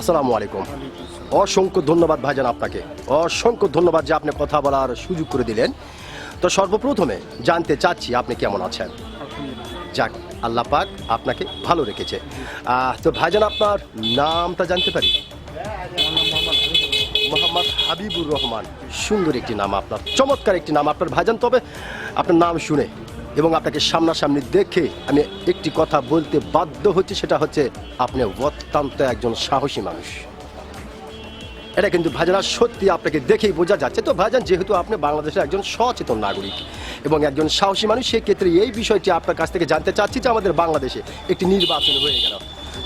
আসসালামু আলাইকুম। অসংখ্য ধন্যবাদ ভাইজান আপনাকে। অসংখ্য ধন্যবাদ যে আপনি কথা বলার সুযোগ করে দিলেন। তো সর্বপ্রথমে জানতে চাচ্ছি আপনি কেমন আছেন? যাক, আল্লাহ পাক আপনাকে ভালো রেখেছে। তো ভাইজান, আপনার নামটা জানতে পারি? মোহাম্মদ হাবিবুর রহমান। সুন্দর একটি নাম আপনার, চমৎকার একটি নাম। আপনার ভাইজান, তবে আপনার নাম শুনে এবং আপনাকে সামনাসামনি দেখে আমি একটি কথা বলতে বাধ্য হচ্ছে, সেটা হচ্ছে আপনি অত্যন্ত একজন সাহসী মানুষ। এটা কিন্তু ভাইজান সত্যি আপনাকে দেখেই বোঝা যাচ্ছে। তো ভাইজান, যেহেতু আপনি বাংলাদেশের একজন সচেতন নাগরিক এবং একজন সাহসী মানুষ, সেক্ষেত্রে এই বিষয়টি আপনার কাছ থেকে জানতে চাচ্ছি যে আমাদের বাংলাদেশে একটি নির্বাচন হয়ে গেল।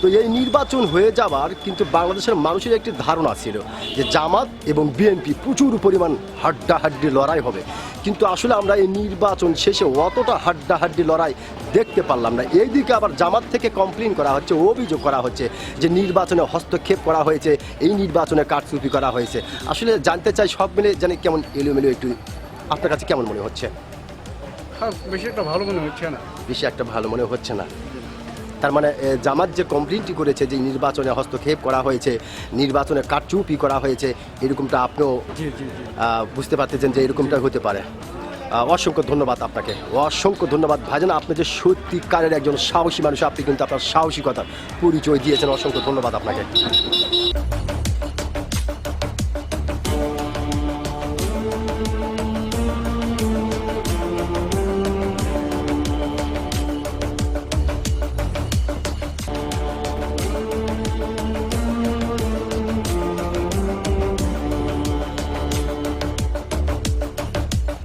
তো এই নির্বাচন হয়ে যাওয়ার কিন্তু বাংলাদেশের মানুষের একটি ধারণা ছিল যে জামাত এবং বিএনপি প্রচুর পরিমাণ হাড্ডাহাড্ডি লড়াই হবে। কিন্তু আসলে আমরা এই নির্বাচন শেষে অতটা হাড্ডাহাড্ডি লড়াই দেখতে পারলাম না। এইদিকে আবার জামাত থেকে কমপ্লেন করা হচ্ছে অভিযোগ করা হচ্ছে যে নির্বাচনে হস্তক্ষেপ করা হয়েছে এই নির্বাচনে কারচুপি করা হয়েছে। আসলে জানতে চাই সব মিলে জানি কেমন এলোমেলো একটু আপনার কাছে কেমন মনে হচ্ছে? হ্যাঁ বেশি একটা ভালো মনে হচ্ছে না। বেশি একটা ভালো মনে হচ্ছে না। তার মানে জামাত যে কমপ্লেনটি করেছে যে নির্বাচনে হস্তক্ষেপ করা হয়েছে নির্বাচনে কারচুপি করা হয়েছে এরকমটা আপনিও বুঝতে পারতেছেন যে এরকমটা হতে পারে। অসংখ্য ধন্যবাদ আপনাকে। অসংখ্য ধন্যবাদ। ভাইজান আপনি যে সত্যিকারের একজন সাহসী মানুষ আপনি কিন্তু আপনার সাহসিকতার পরিচয় দিয়েছেন। অসংখ্য ধন্যবাদ আপনাকে।